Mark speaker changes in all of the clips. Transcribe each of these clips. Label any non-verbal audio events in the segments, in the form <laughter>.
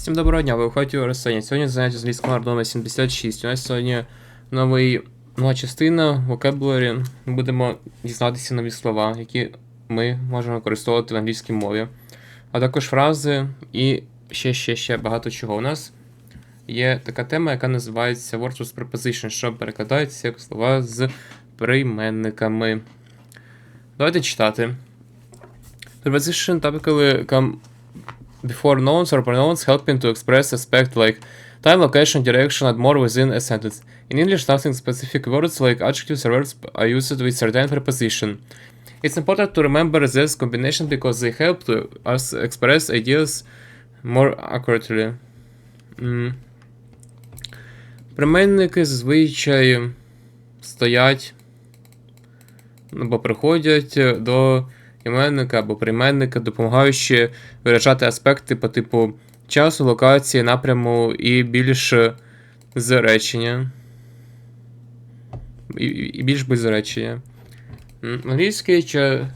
Speaker 1: Всім доброго дня, ви виходите у Росіні. Сьогодні заняття з англійського номер 76. У нас сьогодні новий, нова частина vocabulary. Ми будемо дізнатися нові слова, які ми можемо використовувати в англійській мові. А також фрази і ще, ще, ще багато чого. У нас є така тема, яка називається Words with Preposition, що перекладається як слова з прийменниками. Давайте читати. Preposition typically come before nouns or pronouns helping to express aspect like time, location, direction, and more within a sentence. In English, nothing specific words like adjectives or verbs are used with certain preposition. It's important to remember this combination because they help to us express ideas more accurately. М. Прийменники зазвичай стоять або приходять до іменника або прийменника, допомагаючи виражати аспекти по типу часу, локації, напряму і більш з. І, більш без речення. Англійський ча-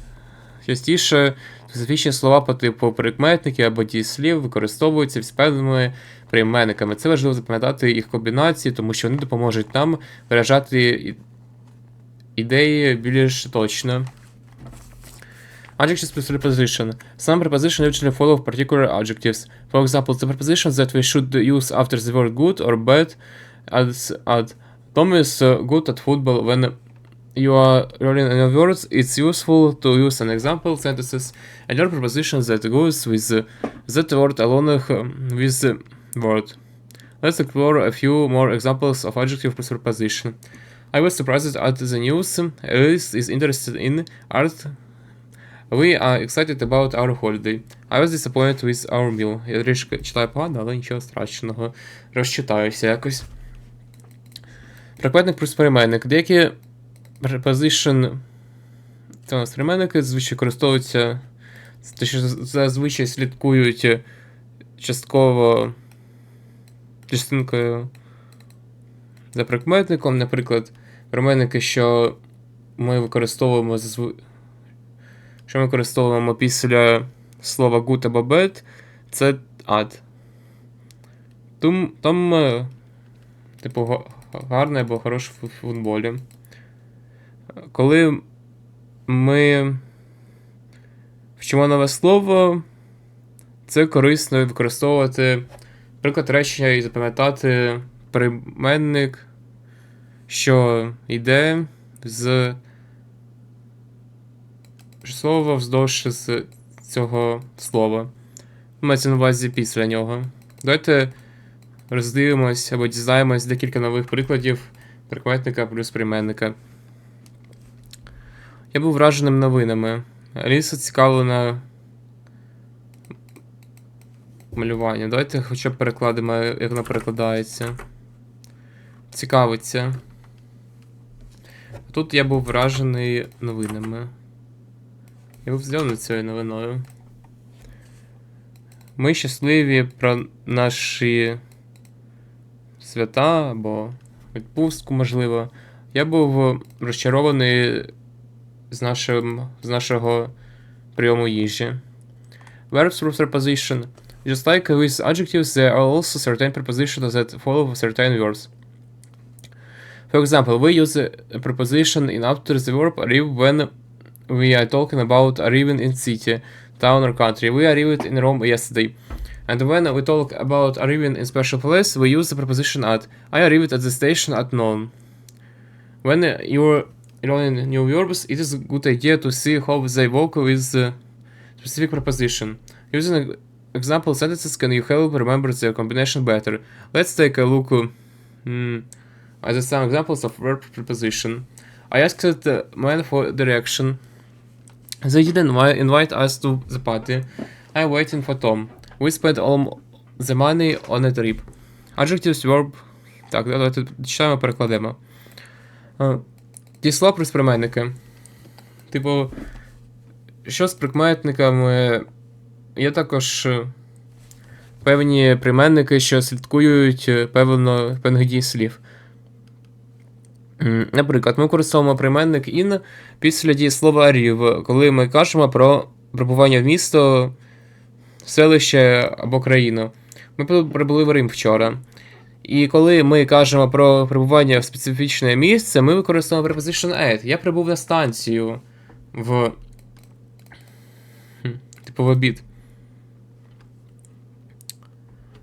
Speaker 1: частіше специфічні слова по типу прикметники або дієслів використовуються з певними прийменниками. Це важливо запам'ятати їх комбінації, тому що вони допоможуть нам виражати ідеї більш точно. Adjectives preposition. Some prepositions usually follow particular adjectives. For example, the prepositions that we should use after the word good or bad as add. Tom is uh, good at football when you are rolling in words. It's useful to use an example sentences and your preposition that goes with uh, that word along uh, with the word. Let's explore a few more examples of adjective preposition. I was surprised at the news. Alice is interested in art We are excited about our holiday. I was disappointed with our meal. Я трішки читаю погано, але нічого страшного. Розчитаюся якось. Прикметник плюс прийменник. Деякі preposition це у нас прийменники зазвичай використовуються. Те, що зазвичай слідкують частково частинкою за прикметником. Наприклад, прийменники, що ми використовуємо зазвичай що ми використовуємо після слова good або bad, це ад. Том, там, е, типу, гарний або хороший в футболі. Коли ми вчимо нове слово, це корисно використовувати приклад речення і запам'ятати прийменник, що йде з слово вздовж з цього слова. Мається на увазі після нього. Давайте роздивимось або дізнаємось декілька нових прикладів прикметника плюс прийменника. Я був враженим новинами. Аліса цікавлена малювання. Давайте хоча б перекладемо, як воно перекладається. Цікавиться. Тут я був вражений новинами. Я був здивований цією новиною. Ми щасливі про наші свята або відпустку, можливо. Я був розчарований з, нашим, з нашого прийому їжі. Verbs with preposition. Just like with adjectives, there are also certain prepositions that follow certain words. For example, we use a preposition in after the verb arrive when we are talking about arriving in city, town or country. We arrived in Rome yesterday. And when we talk about arriving in special place, we use the preposition at. I arrived at the station at noon. When you're learning new verbs, it is a good idea to see how they work with the specific preposition. Using example sentences can you help remember the combination better. Let's take a look mm, at some examples of verb preposition. I asked the man for direction. They didn't invite us to the party. I'm waiting for Tom. We spent all the money on a trip. Adjectives, verb. Так, давайте читаємо, перекладемо. Е, Дієслова плюс прийменники. Типу, що з прикметниками? Є також е, певні прийменники, що слідкують е, певно, певних дієслів. М, Наприклад, ми використовуємо прийменник in після дієслова arrive, коли ми кажемо про прибування в місто, селище або країну. Ми прибули в Рим вчора. І коли ми кажемо про перебування в специфічне місце, ми використовуємо preposition at. Я прибув на станцію в. Типу в обід.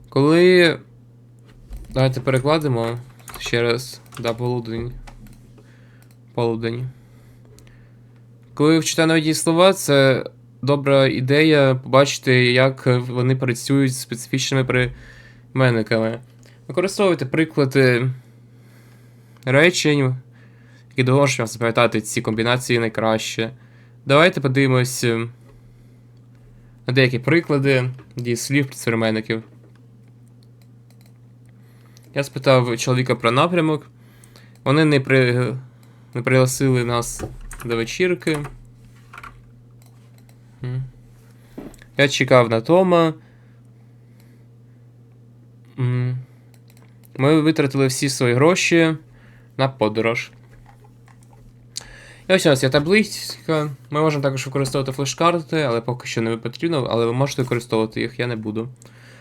Speaker 1: Коли. Давайте перекладемо ще раз. Да, полудень. Полудень. Коли вчите нові слова, це добра ідея побачити, як вони працюють з специфічними прийменниками. Використовуйте приклади речень, які допоможуть вам запам'ятати ці комбінації найкраще. Давайте подивимось е, на деякі приклади дієслів прийменників. Я спитав чоловіка про напрямок. Вони не, при... не пригласили нас до вечірки. Я чекав на Тома. Ми витратили всі свої гроші на подорож. І ось у нас є табличка. Ми можемо також використовувати флеш-карти, але поки що не потрібно, але ви можете використовувати їх, я не буду.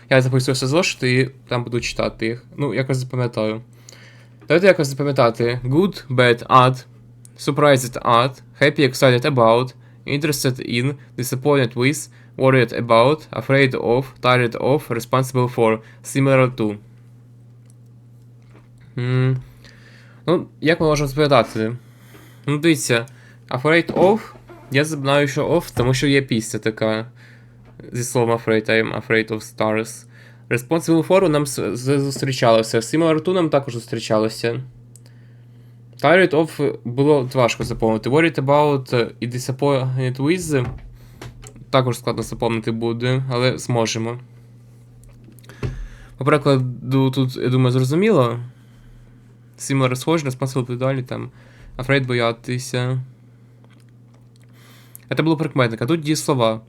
Speaker 1: Я записуюся зошити і там буду читати їх. Ну, якось запам'ятаю. Давайте якось запам'ятати. Good, bad, at, surprised at, happy, excited about, interested in, disappointed with, worried about, afraid of, tired of, responsible for, similar to. М, Ну, як ми можемо запам'ятати? Ну, дивіться, afraid of, я знаю, що of, тому що є пісня така зі словом afraid, I'm afraid of stars. Responsible for нам з- з- зустрічалося. To нам також зустрічалося. Tired of було важко заповнити. Worried about і disappointed with також складно заповнити буде, але зможемо. По прикладу, тут, я думаю, зрозуміло. Similar схожі, responsible відповідальні, там. Afraid боятися. Це було прикметник, а тут дієслова.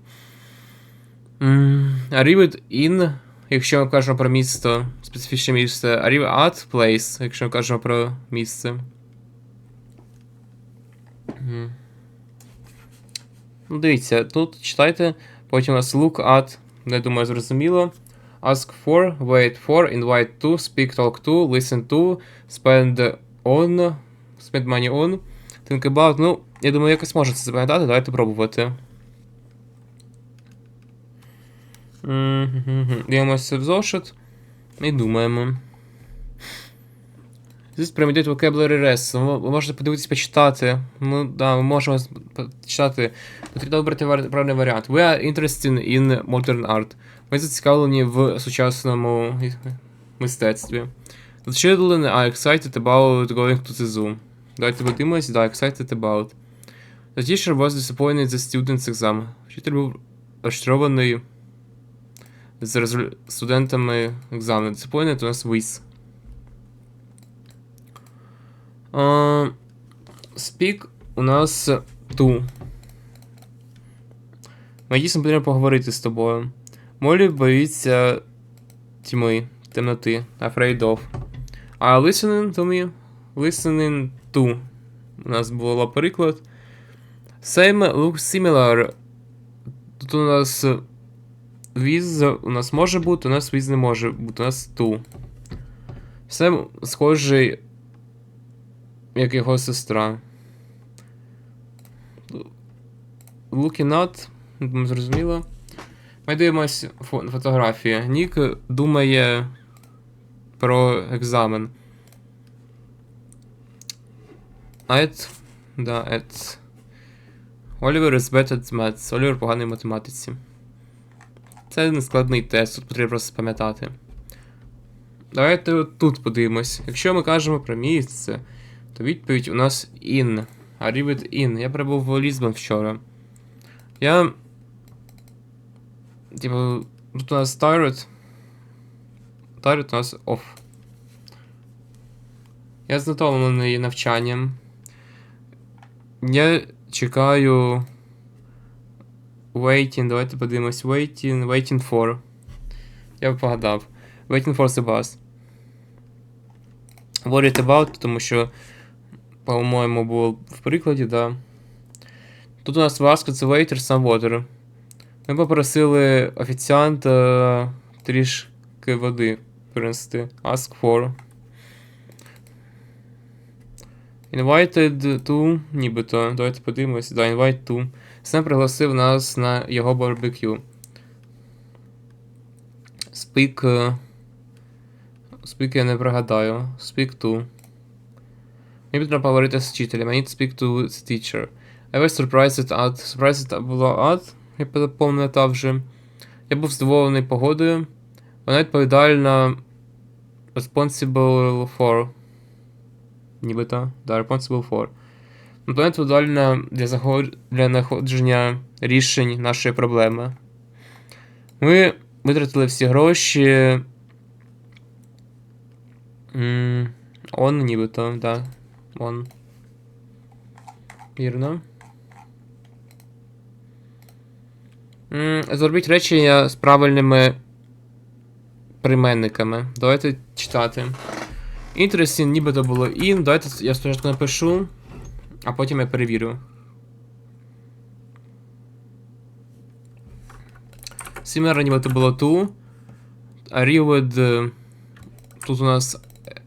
Speaker 1: Mm, arrived in, якщо ми кажемо про місто, специфічне місце. Arrive at place, якщо ми кажемо про місце. Ну, дивіться, тут читайте, потім у нас look at, я думаю, зрозуміло. Ask for, wait for, invite to, speak, talk to, listen to, spend on, spend money on, think about. Ну, я думаю, якось можете це запам'ятати, давайте пробувати. Дивимося в зошит і думаємо. Здесь прямо vocabulary rest. Ви можете подивитись, почитати. Ну, да, ми можемо почитати. Потрібно обрати правильний варіант. We are interested in modern art. Ми зацікавлені в сучасному мистецтві. The children are excited about going to the zoo. Давайте подивимось, да, excited about. The teacher was disappointed in the student's exam. Вчитель був розчарований з резуль- студентами екзамену. Disappointed у нас with. А, Speak у нас to. Мені дійсно потрібно поговорити з тобою. Молі боїться тьми, темноти. Afraid of. А listening to me. Listening to. У нас було приклад. Same looks similar. Тут у нас with у нас може бути, у нас with не може бути, у нас to. Все схожий, як його сестра. Looking at, зрозуміло. Ми дивимось фо- фотографії. Нік думає про екзамен. Ед. Да, Ед. Олівер is bad at maths. Олівер поганий в математиці. Це не складний тест, тут потрібно просто пам'ятати. Давайте тут подивимось. Якщо ми кажемо про місце, то відповідь у нас in. А Arrived in. Я прибув в Лізбон вчора. Я. Типу, тут у нас tired. Tired у нас off. Я знатомлений навчанням. Я чекаю. Waiting, давайте подивимось. Waiting, waiting for. Я погадав. Waiting for the bus. Worried about, тому що, по-моєму, було в прикладі, да. Тут у нас Vasco the waiter, some water. Ми попросили офіціанта трішки води принести. Ask for. Invited to, нібито. Давайте подивимось. Да, invite to. Сем пригласив нас на його барбекю. Speak. е, Speak я не пригадаю. Speak to. Мені потрібно поговорити з вчителем. I need to speak to the teacher. I was surprised at... Surprised було at. Я пам'ятав вже. Я був здивований погодою. Вона відповідальна responsible for. Нібито. Да, responsible for. Вона відповідальна для, знаходження рішень нашої проблеми. Ми витратили всі гроші. М, Он нібито, да. Он. Вірно. М, Зробіть речення з правильними прийменниками. Давайте читати. Interesting, нібито було in. Давайте я спочатку напишу, а потім я перевірю. Similar, нібито було to. Arrived. е, Тут у нас. е,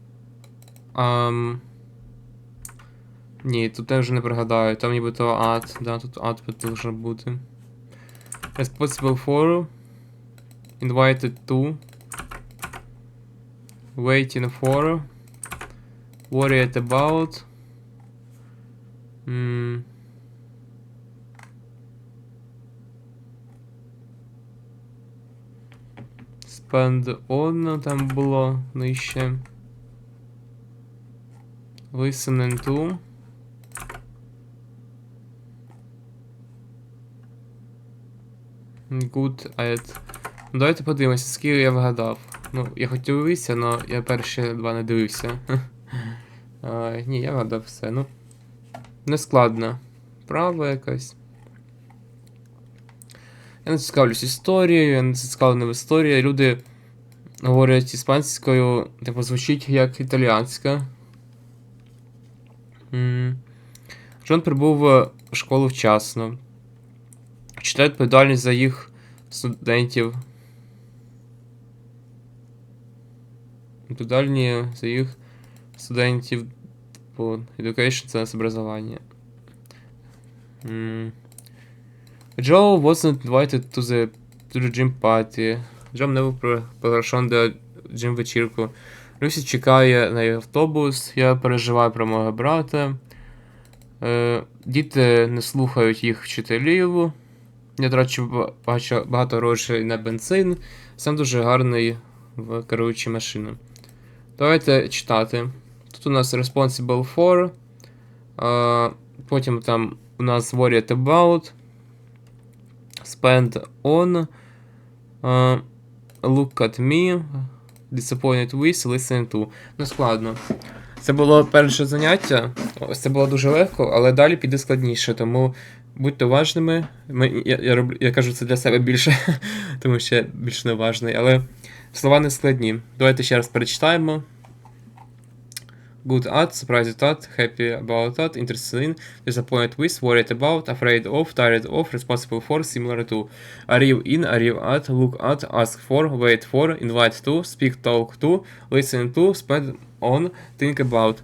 Speaker 1: ам, ні, тут я вже не пригадаю. Там нібито at, да, тут at должен бути. Responsible for. Invited to. Waiting for. Worried about. М. Spend on там було нижче. Listening to. Good at. Ну, давайте подивимося, скільки я вгадав. Ну, я хотів дивитися, але я перші два не дивився. <laughs> а, ні, я вгадав все. Ну. Не складно. Право якась. Я не цікавлюсь історією, я не зацікавлений в історії. Люди говорять іспанською, типу звучить як італіанська. Джон прибув в школу вчасно. Читає відповідальність за їх студентів. Відповідальні за їх студентів по education це образування. М. Joe wasn't invited to the, to the gym party. Джо не був при- приглашен до джим вечірку. Люсі чекає на автобус. Я переживаю про мого брата. Е, діти не слухають їх вчителів. Я трачу багато, грошей на бензин. Сам дуже гарний в керуючій машини. Давайте читати. Тут у нас responsible for. Потім там у нас worried about. Spend on. look at me. Disappointed with, listen to. Ну, складно. Це було перше заняття. Ось це було дуже легко, але далі піде складніше, тому будьте уважними. Ми, я, я, роблю, я кажу це для себе більше, <laughs> тому що я більш неуважний, але слова не складні. Давайте ще раз перечитаємо. Good at, surprised at, happy about that, interested in, disappointed with, worried about, afraid of, tired of, responsible for, similar to. Arrive in, arrive at, look at, ask for, wait for, invite to, speak, talk to, listen to, spend on, think about.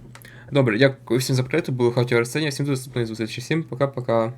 Speaker 1: Добре, дякую всім за перегляд, були хаті Арсенія, всім до наступної зустрічі. Всім пока-пока.